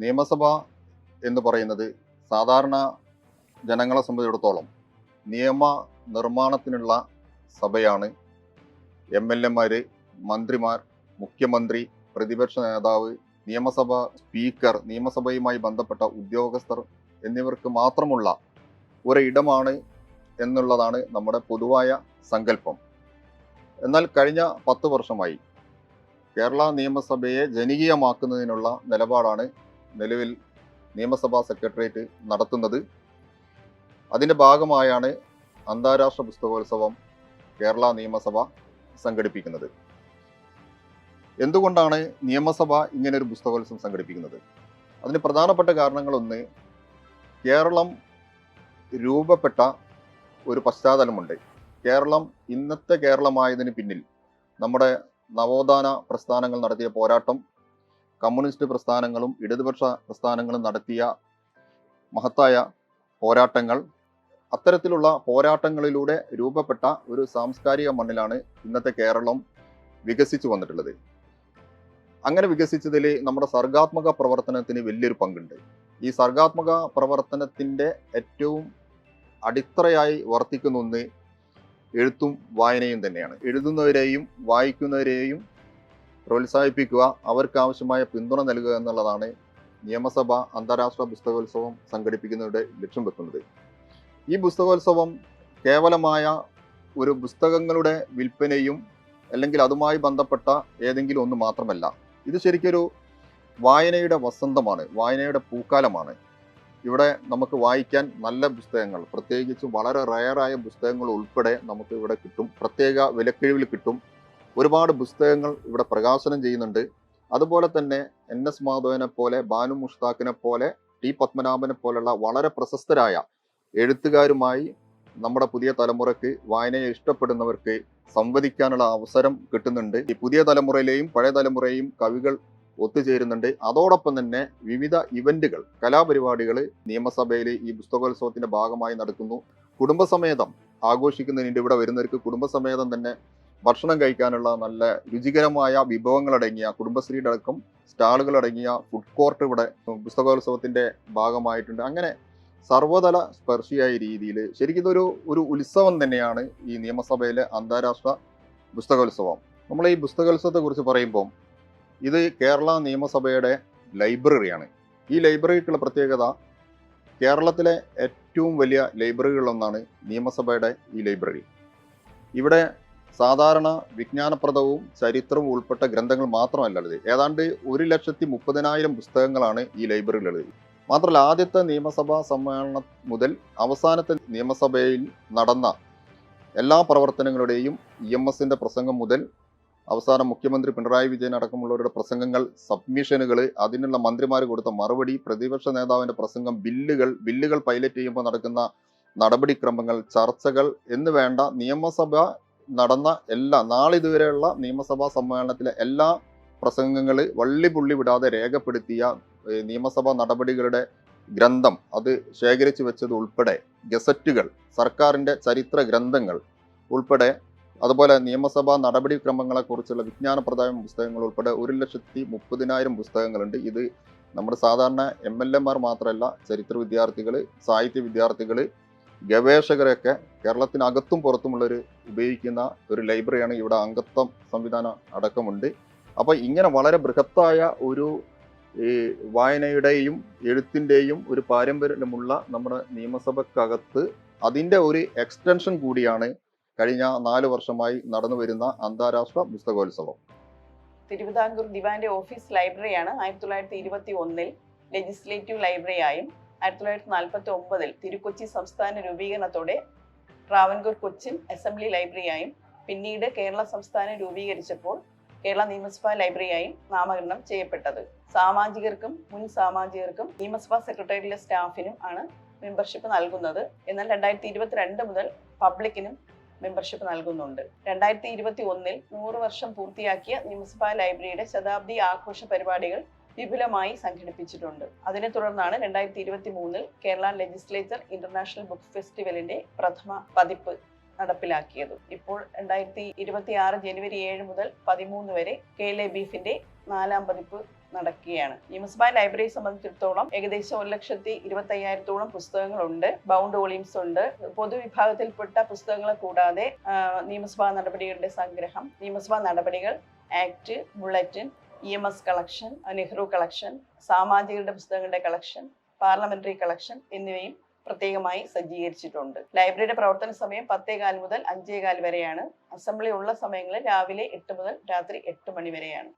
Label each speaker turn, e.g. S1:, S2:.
S1: നിയമസഭ എന്ന് പറയുന്നത് സാധാരണ ജനങ്ങളെ സംബന്ധിച്ചിടത്തോളം നിയമ നിർമ്മാണത്തിനുള്ള സഭയാണ് എം എൽ എമാർ മന്ത്രിമാർ മുഖ്യമന്ത്രി പ്രതിപക്ഷ നേതാവ് നിയമസഭ സ്പീക്കർ നിയമസഭയുമായി ബന്ധപ്പെട്ട ഉദ്യോഗസ്ഥർ എന്നിവർക്ക് മാത്രമുള്ള ഒരിടമാണ് എന്നുള്ളതാണ് നമ്മുടെ പൊതുവായ സങ്കല്പം. എന്നാൽ കഴിഞ്ഞ പത്ത് വർഷമായി കേരള നിയമസഭയെ ജനകീയമാക്കുന്നതിനുള്ള നിലപാടാണ് നിലവിൽ നിയമസഭാ സെക്രട്ടേറിയറ്റ് നടത്തുന്നത്. അതിന്റെ ഭാഗമായാണ് അന്താരാഷ്ട്ര പുസ്തകോത്സവം കേരള നിയമസഭ സംഘടിപ്പിക്കുന്നത്. എന്തുകൊണ്ടാണ് നിയമസഭ ഇങ്ങനെ ഒരു പുസ്തകോത്സവം സംഘടിപ്പിക്കുന്നത്? അതിന് പ്രധാനപ്പെട്ട കാരണങ്ങളൊന്ന് കേരളം രൂപപ്പെട്ട ഒരു പശ്ചാത്തലമുണ്ട്. കേരളം ഇന്നത്തെ കേരളമായതിന് പിന്നിൽ നമ്മുടെ നവോത്ഥാന പ്രസ്ഥാനങ്ങൾ നടത്തിയ പോരാട്ടം കമ്മ്യൂണിസ്റ്റ് പ്രസ്ഥാനങ്ങളും ഇടതുപക്ഷ പ്രസ്ഥാനങ്ങളും നടത്തിയ മഹത്തായ പോരാട്ടങ്ങൾ അത്തരത്തിലുള്ള പോരാട്ടങ്ങളിലൂടെ രൂപപ്പെട്ട ഒരു സാംസ്കാരിക മണ്ണിലാണ് ഇന്നത്തെ കേരളം വികസിച്ചു വന്നിട്ടുള്ളത്. അങ്ങനെ വികസിച്ചതിൽ നമ്മുടെ സർഗാത്മക പ്രവർത്തനത്തിന് വലിയൊരു പങ്കുണ്ട്. ഈ സർഗാത്മക പ്രവർത്തനത്തിന്റെ ഏറ്റവും അടിത്തറയായി വർത്തിക്കുന്ന ഒന്ന് എഴുത്തും വായനയും തന്നെയാണ്. എഴുതുന്നവരെയും വായിക്കുന്നവരെയും പ്രോത്സാഹിപ്പിക്കുക അവർക്ക് ആവശ്യമായ പിന്തുണ നൽകുക എന്നുള്ളതാണ് നിയമസഭ അന്താരാഷ്ട്ര പുസ്തകോത്സവം സംഘടിപ്പിക്കുന്നതിന്റെ ലക്ഷ്യം വെക്കുന്നത്. ഈ പുസ്തകോത്സവം കേവലമായ ഒരു പുസ്തകങ്ങളുടെ വിൽപ്പനയും അല്ലെങ്കിൽ അതുമായി ബന്ധപ്പെട്ട ഏതെങ്കിലും ഒന്ന് മാത്രമല്ല ഇത് ശരിക്കൊരു വായനയുടെ വസന്തമാണ് വായനയുടെ പൂക്കാലമാണ്. ഇവിടെ നമുക്ക് വായിക്കാൻ നല്ല പുസ്തകങ്ങൾ പ്രത്യേകിച്ച് വളരെ റയറായ പുസ്തകങ്ങൾ ഉൾപ്പെടെ നമുക്ക് ഇവിടെ കിട്ടും പ്രത്യേക വിലക്കിഴിവിൽ കിട്ടും. ഒരുപാട് പുസ്തകങ്ങൾ ഇവിടെ പ്രകാശനം ചെയ്യുന്നുണ്ട്. അതുപോലെ തന്നെ എൻ എസ് മാധവനെ പോലെ ബാനു മുഷ്താഖിനെ പോലെ ടി പത്മനാഭനെ പോലുള്ള വളരെ പ്രശസ്തരായ എഴുത്തുകാരുമായി നമ്മുടെ പുതിയ തലമുറയ്ക്ക് വായനയെ ഇഷ്ടപ്പെടുന്നവർക്ക് സംവദിക്കാനുള്ള അവസരം കിട്ടുന്നുണ്ട്. ഈ പുതിയ തലമുറയിലെയും പഴയ തലമുറയെയും കവികൾ ഒത്തുചേരുന്നുണ്ട്. അതോടൊപ്പം തന്നെ വിവിധ ഇവന്റുകൾ കലാപരിപാടികൾ നിയമസഭയിൽ ഈ പുസ്തകോത്സവത്തിന്റെ ഭാഗമായി നടക്കുന്നു. കുടുംബസമേതം ആഘോഷിക്കുന്നതിന് ഇവിടെ വരുന്നവർക്ക് കുടുംബസമേതം തന്നെ ഭക്ഷണം കഴിക്കാനുള്ള നല്ല രുചികരമായ വിഭവങ്ങളടങ്ങിയ കുടുംബശ്രീയുടെ അടക്കം സ്റ്റാളുകളടങ്ങിയ ഫുഡ് കോർട്ട് ഇവിടെ പുസ്തകോത്സവത്തിന്റെ ഭാഗമായിട്ടുണ്ട്. അങ്ങനെ സർവതല സ്പർശിയായ രീതിയിൽ ശരിക്കും ഇതൊരു ഒരു ഉത്സവം തന്നെയാണ് ഈ നിയമസഭയിലെ അന്താരാഷ്ട്ര പുസ്തകോത്സവം. നമ്മൾ ഈ പുസ്തകോത്സവത്തെ കുറിച്ച് പറയുമ്പോൾ ഇത് കേരള നിയമസഭയുടെ ലൈബ്രറിയാണ്. ഈ ലൈബ്രറിക്കുള്ള പ്രത്യേകത കേരളത്തിലെ ഏറ്റവും വലിയ ലൈബ്രറികളിലൊന്നാണ് നിയമസഭയുടെ ഈ ലൈബ്രറി. ഇവിടെ സാധാരണ വിജ്ഞാനപ്രദവും ചരിത്രവും ഉൾപ്പെട്ട ഗ്രന്ഥങ്ങൾ മാത്രമല്ല എഴുതി ഏതാണ്ട് ഒരു ലക്ഷത്തി മുപ്പതിനായിരം പുസ്തകങ്ങളാണ് ഈ ലൈബ്രറിയിൽ ലൈബ്രറിയിലുള്ളത് മാത്രമല്ല ആദ്യത്തെ നിയമസഭാ സമ്മേളനം മുതൽ അവസാനത്തെ നിയമസഭയിൽ നടന്ന എല്ലാ പ്രവർത്തനങ്ങളുടെയും ഇ എം എസിന്റെ പ്രസംഗം മുതൽ അവസാനം മുഖ്യമന്ത്രി പിണറായി വിജയൻ അടക്കമുള്ളവരുടെ പ്രസംഗങ്ങൾ സബ്മിഷനുകൾ അതിനുള്ള മന്ത്രിമാർ കൊടുത്ത മറുപടി പ്രതിപക്ഷ നേതാവിന്റെ പ്രസംഗം ബില്ലുകൾ ബില്ലുകൾ പൈലറ്റ് ചെയ്യുമ്പോൾ നടക്കുന്ന നടപടിക്രമങ്ങൾ ചർച്ചകൾ എന്ന് വേണ്ട നിയമസഭ നടന്ന എല്ലാ നാളിതുവരെയുള്ള നിയമസഭാ സമ്മേളനത്തിലെ എല്ലാ പ്രസംഗങ്ങൾ വള്ളി പുള്ളി വിടാതെ രേഖപ്പെടുത്തിയ നിയമസഭാ നടപടികളുടെ ഗ്രന്ഥം അത് ശേഖരിച്ചു വെച്ചത് ഉൾപ്പെടെ ഗസറ്റുകൾ സർക്കാരിന്റെ ചരിത്ര ഗ്രന്ഥങ്ങൾ ഉൾപ്പെടെ അതുപോലെ നിയമസഭാ നടപടിക്രമങ്ങളെക്കുറിച്ചുള്ള കുറിച്ചുള്ള വിജ്ഞാനപ്രദമായ പുസ്തകങ്ങൾ ഉൾപ്പെടെ ഒരു ലക്ഷത്തി മുപ്പതിനായിരം പുസ്തകങ്ങളുണ്ട്. ഇത് നമ്മുടെ സാധാരണ എം എൽ എമാർ മാത്രമല്ല ചരിത്ര വിദ്യാർത്ഥികൾ സാഹിത്യ വിദ്യാർത്ഥികൾ ഗവേഷകരൊക്കെ കേരളത്തിനകത്തും പുറത്തുമുള്ളവർ ഉപയോഗിക്കുന്ന ഒരു ലൈബ്രറിയാണ് ഇവിടെ അംഗത്വം സംവിധാനം അടക്കമുണ്ട്. അപ്പോൾ ഇങ്ങനെ വളരെ ബൃഹത്തായ ഒരു ഈ വായനയുടെയും എഴുത്തിന്റെയും ഒരു പാരമ്പര്യമുള്ള നമ്മുടെ നിയമസഭക്കകത്ത് അതിന്റെ ഒരു എക്സ്റ്റൻഷൻ കൂടിയാണ് കഴിഞ്ഞ നാല് വർഷമായി നടന്നു വരുന്ന അന്താരാഷ്ട്ര പുസ്തകോത്സവം.
S2: തിരുവിതാംകൂർ ദിവാന്റെ ഓഫീസ് ലൈബ്രറിയാണ് ആയിരത്തി തൊള്ളായിരത്തി ഇരുപത്തി ഒന്നിൽ ലെജിസ്ലേറ്റീവ് ലൈബ്രറിയായും ആയിരത്തി തൊള്ളായിരത്തി നാൽപ്പത്തി ഒമ്പതിൽ തിരുക്കൊച്ചി സംസ്ഥാന രൂപീകരണത്തോടെ ട്രാവൻകൂർ കൊച്ചിൻ അസംബ്ലി ലൈബ്രറിയായും പിന്നീട് കേരള സംസ്ഥാനം രൂപീകരിച്ചപ്പോൾ കേരള നിയമസഭാ ലൈബ്രറിയായും നാമകരണം ചെയ്യപ്പെട്ടത്. സാമാജികർക്കും മുൻ സാമാജികർക്കും നിയമസഭാ സെക്രട്ടേറിയറ്റിലെ സ്റ്റാഫിനും ആണ് മെമ്പർഷിപ്പ് നൽകുന്നത്. എന്നാൽ രണ്ടായിരത്തി ഇരുപത്തിരണ്ട് മുതൽ പബ്ലിക്കിനും മെമ്പർഷിപ്പ് നൽകുന്നുണ്ട്. രണ്ടായിരത്തി ഇരുപത്തി ഒന്നിൽ നൂറ് വർഷം പൂർത്തിയാക്കിയ നിയമസഭാ ലൈബ്രറിയുടെ ശതാബ്ദി ആഘോഷ പരിപാടികൾ വിപുലമായി സംഘടിപ്പിച്ചിട്ടുണ്ട്. അതിനെ തുടർന്നാണ് രണ്ടായിരത്തി ഇരുപത്തി മൂന്നിൽ കേരള ലെജിസ്ലേച്ചർ ഇന്റർനാഷണൽ ബുക്ക് ഫെസ്റ്റിവലിന്റെ പ്രഥമ പതിപ്പ് നടപ്പിലാക്കിയത്. ഇപ്പോൾ രണ്ടായിരത്തി ഇരുപത്തി ആറ് ജനുവരി ഏഴ് മുതൽ പതിമൂന്ന് വരെ കെ എൽ എ ബീഫിന്റെ നാലാം പതിപ്പ് നടക്കുകയാണ്. നിയമസഭാ ലൈബ്രറി സംബന്ധിച്ചിടത്തോളം ഏകദേശം ഒരു ലക്ഷത്തി ഇരുപത്തി അയ്യായിരത്തോളം പുസ്തകങ്ങളുണ്ട്. ബൗണ്ട് വോളിയംസ് ഉണ്ട്. പൊതുവിഭാഗത്തിൽപ്പെട്ട പുസ്തകങ്ങളെ കൂടാതെ നിയമസഭാ നടപടികളുടെ സംഗ്രഹം നിയമസഭാ നടപടികൾ act bulletin E M S collection Nehru collection സാമാജികരുടെ പുസ്തകങ്ങളുടെ കളക്ഷൻ പാർലമെന്ററി കളക്ഷൻ എന്നിവയും പ്രത്യേകമായി സജ്ജീകരിച്ചിട്ടുണ്ട്. ലൈബ്രറിയുടെ പ്രവർത്തന സമയം പത്തേകാൽ മുതൽ അഞ്ചേകാൽ വരെയാണ്. അസംബ്ലി ഉള്ള സമയങ്ങളിൽ രാവിലെ എട്ട് മുതൽ രാത്രി എട്ട് മണി വരെയാണ്.